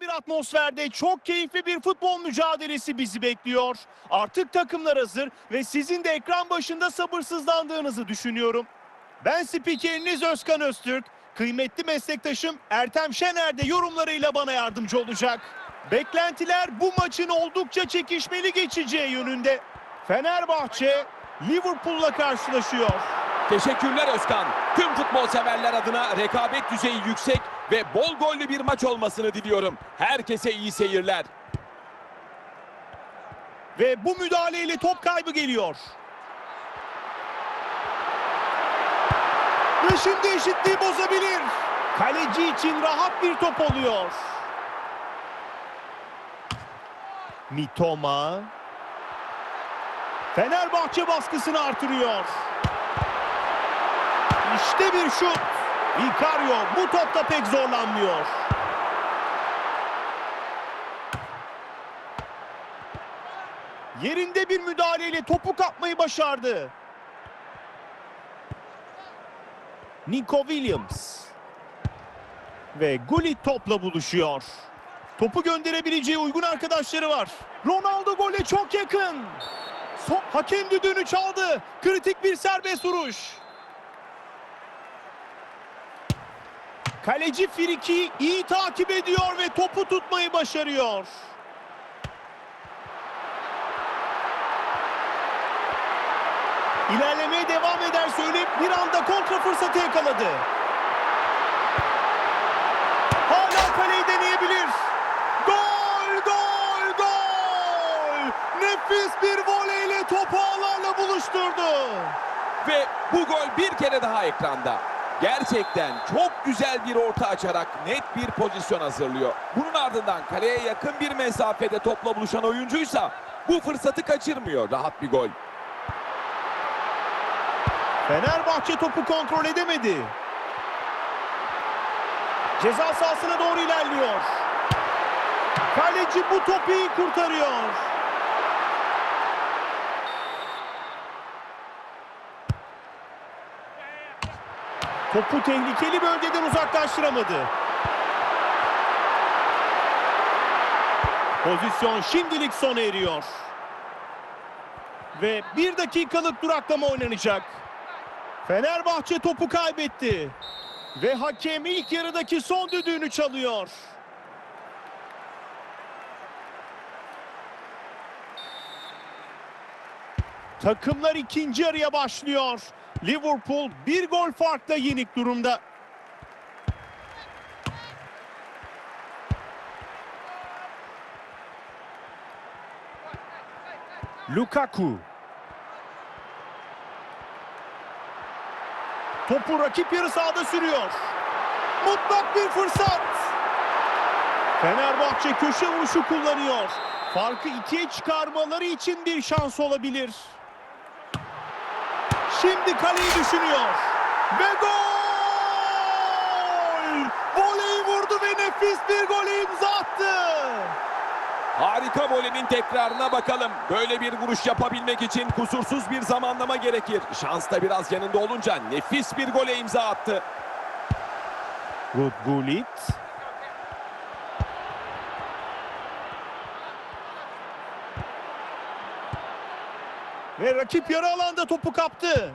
bir atmosferde çok keyifli bir futbol mücadelesi bizi bekliyor. Artık takımlar hazır ve sizin de ekran başında sabırsızlandığınızı düşünüyorum. Ben spikeriniz Özkan Öztürk. Kıymetli meslektaşım Ertem Şener de yorumlarıyla bana yardımcı olacak. Beklentiler bu maçın oldukça çekişmeli geçeceği yönünde. Fenerbahçe Liverpool'la karşılaşıyor. Teşekkürler Özkan. Tüm futbol severler adına rekabet düzeyi yüksek ve bol gollü bir maç olmasını diliyorum. Herkese iyi seyirler. Ve bu müdahaleyle top kaybı geliyor. Ve şimdi eşitliği bozabilir. Kaleci için rahat bir top oluyor. Mitoma. Fenerbahçe baskısını artırıyor. İşte bir şut. Vicario bu topta pek zorlanmıyor. Yerinde bir müdahaleyle topu kapmayı başardı. Nico Williams. Ve Gullit topla buluşuyor. Topu gönderebileceği uygun arkadaşları var. Ronaldo gole çok yakın. Son, hakem düdüğünü çaldı. Kritik bir serbest vuruş. Kaleci Friki iyi takip ediyor ve topu tutmayı başarıyor. İlerlemeye devam eder söyleyip bir anda kontra fırsatı yakaladı. Hala kaleyi deneyebilir. Gol, gol, gol! Nefis bir voleyle topu ağlarla buluşturdu. Ve bu gol bir kere daha ekranda. Gerçekten çok güzel bir orta açarak net bir pozisyon hazırlıyor. Bunun ardından kaleye yakın bir mesafede topla buluşan oyuncuysa bu fırsatı kaçırmıyor. Rahat bir gol. Fenerbahçe topu kontrol edemedi. Ceza sahasına doğru ilerliyor. Kaleci bu topu iyi kurtarıyor. Topu tehlikeli bölgeden uzaklaştıramadı. Pozisyon şimdilik sona eriyor. Ve bir dakikalık duraklama oynanacak. Fenerbahçe topu kaybetti. Ve hakem ilk yarıdaki son düdüğünü çalıyor. Takımlar ikinci yarıya başlıyor. Liverpool bir gol farkla yenik durumda. Lukaku. Topu rakip yarı sahada sürüyor. Mutlak bir fırsat. Fenerbahçe köşe vuruşu kullanıyor. Farkı ikiye çıkarmaları için bir şans olabilir. Şimdi kaleyi düşünüyor. Ve gol! Voleyi vurdu ve nefis bir gole imza attı. Harika volenin tekrarına bakalım. Böyle bir vuruş yapabilmek için kusursuz bir zamanlama gerekir. Şans da biraz yanında olunca nefis bir gole imza attı. Rud Ve rakip yarı alanda topu kaptı.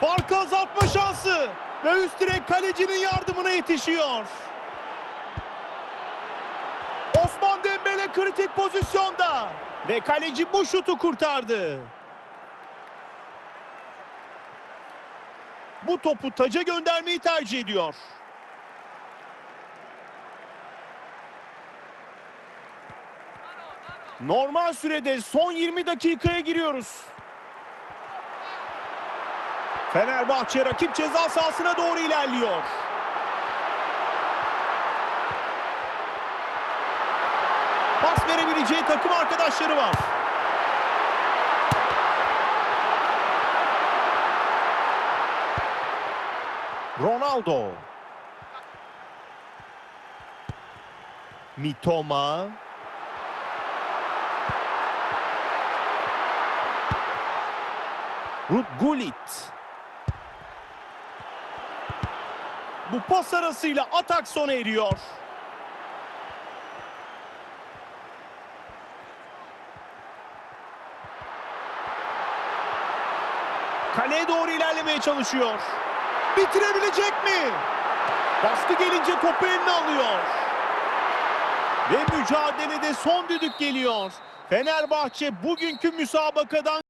Farkı azaltma şansı. Ve üst direk kalecinin yardımına yetişiyor. Osman Dembele kritik pozisyonda. Ve kaleci bu şutu kurtardı. Bu topu taca göndermeyi tercih ediyor. Normal sürede son 20 dakikaya giriyoruz. Fenerbahçe rakip ceza sahasına doğru ilerliyor. Pas verebileceği takım arkadaşları var. Ronaldo. Mitoma. Ruth Bu pas arasıyla atak sona eriyor. Kaleye doğru ilerlemeye çalışıyor. Bitirebilecek mi? Bastı gelince topu eline alıyor. Ve mücadelede son düdük geliyor. Fenerbahçe bugünkü müsabakadan